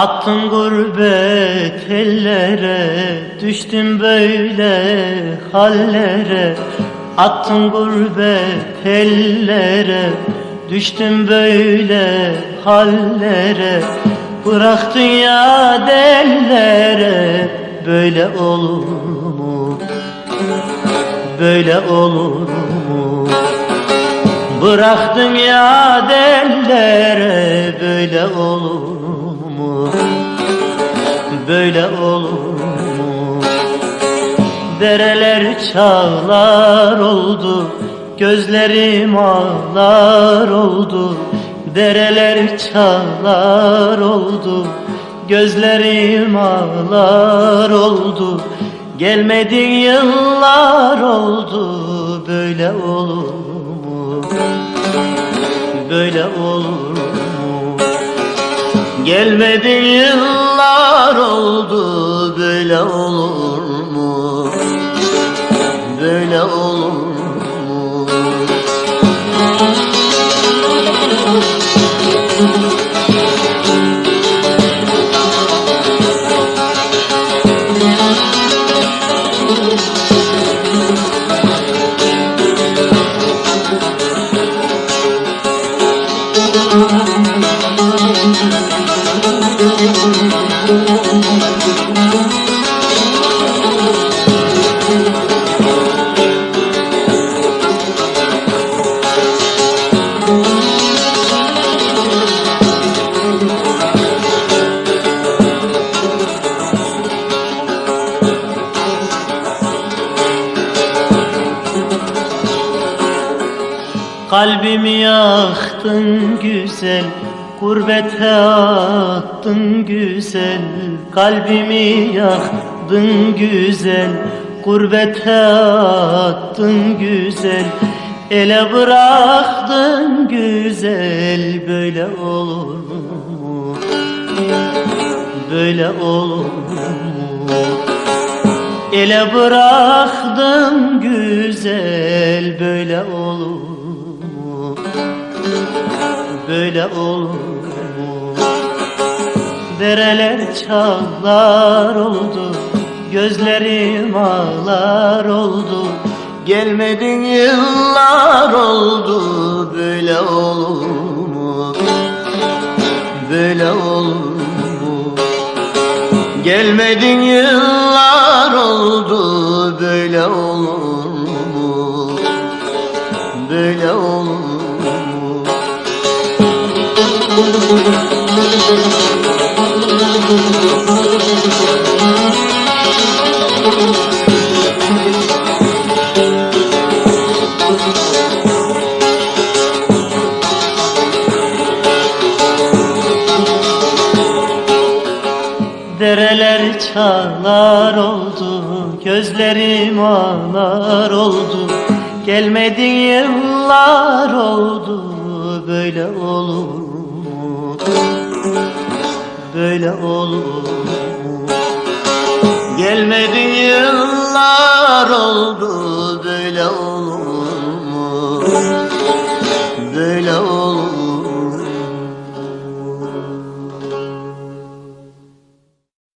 Attın gurbet ellere Düştüm böyle hallere Attın gurbet ellere Düştüm böyle hallere Bıraktın ya dellere Böyle olur mu? Böyle olur mu? Bıraktın ya dellere Böyle olur Böyle olur mu? Dereler çağlar oldu Gözlerim ağlar oldu Dereler çağlar oldu Gözlerim ağlar oldu Gelmedin yıllar oldu Böyle olur mu? Böyle olur? Gelmedin yıllar oldu Böyle olur mu? Böyle olur mu? Kalbimi yaktın güzel Gurbete attın güzel Kalbimi yaktın güzel Gurbete attın güzel Ele bıraktın güzel Böyle olur mu? Böyle olur mu? Ele bıraktım güzel böyle olur? Böyle olur mu? Dereler çağlar oldu Gözlerim ağlar oldu Gelmedin yıllar oldu Böyle olur mu? Böyle olur mu? Gelmedin yıllar Dereler çağlar oldu Gözlerim ağlar oldu. Gelmedin yıllar oldu Böyle olur? Gelmedin yıllar oldu